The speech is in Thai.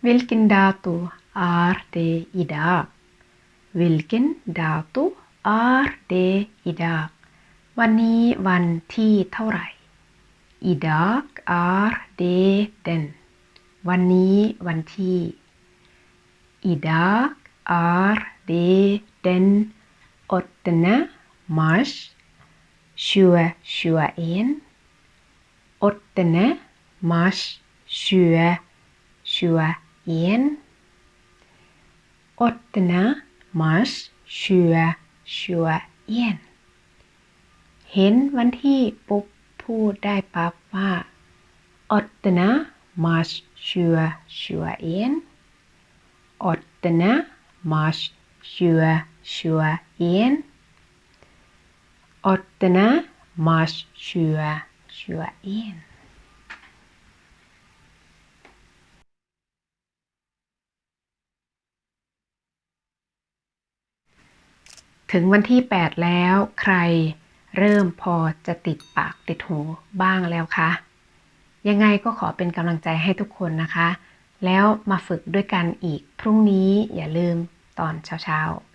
Vilken dato är det idag Vilken dato är det idag วันนี้วันที่เท่าไหร่ Idag är det den วันนี้วันที่ Idag är det den 8 mars 2021 8 mars 2021 8 mars 2021เห็นวันที่ปุ๊บพูดได้ปั๊บว่า8 mars 2021 8 mars 2021 8 mars 2021 ถึงวันที่ 8 แล้วใครเริ่มพอจะติดปากติดหูบ้างแล้วคะ ยังไงก็ขอเป็นกำลังใจให้ทุกคนนะคะ แล้วมาฝึกด้วยกันอีกพรุ่งนี้อย่าลืมตอนเช้าๆ